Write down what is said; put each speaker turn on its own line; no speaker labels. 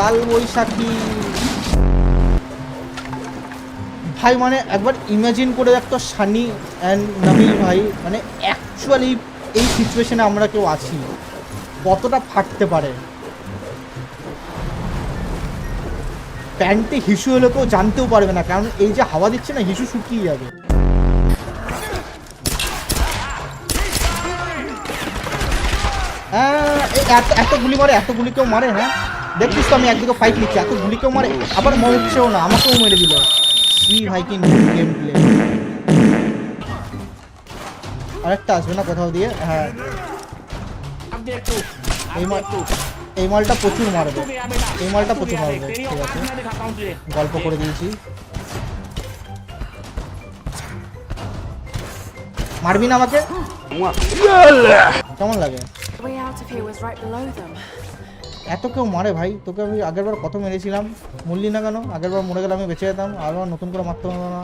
কাল বৈশাখী। ভাই মানে একবার ইমাজিন করে দেখতো সানি অ্যান্ড নাবিল ভাই মানে অ্যাকচুয়ালি এই সিচুয়েশনে আমরা কেউ আছি। কতটা ফাটতে পারে? প্যান্টে হিসু হলে কেউ জানতেও পারবে না, কারণ এই যে হাওয়া দিচ্ছে না, হিসু শুকিয়ে যাবে। হ্যাঁ এত এত গুলি মারে এত গুলি কেউ মারে হ্যাঁ? দেখছিস তো আমি একদিকে ফাইট নিচ্ছি এত গুলি কেউ মারে, আবার মরছেও না, আমাকেও মেরে দিল। কি ভাই, কি গেম প্লে আরেকটা আসবে না কোথাও দিয়ে? হ্যাঁ। এই এই মালটা প্রচুর মারবে। এই মালটা প্রচুর মারবে, ঠিক আছে। গল্প করে দিয়েছি। মারবি না আমাকে? কেমন লাগে? এত কেউ মারে ভাই, তোকে আমি আগেরবার কত মেরেছিলাম। মরলি না কেন? আগেরবার মরে গেলে আমি বেঁচে যেতাম, আবার নতুন করে মারতে পারব না।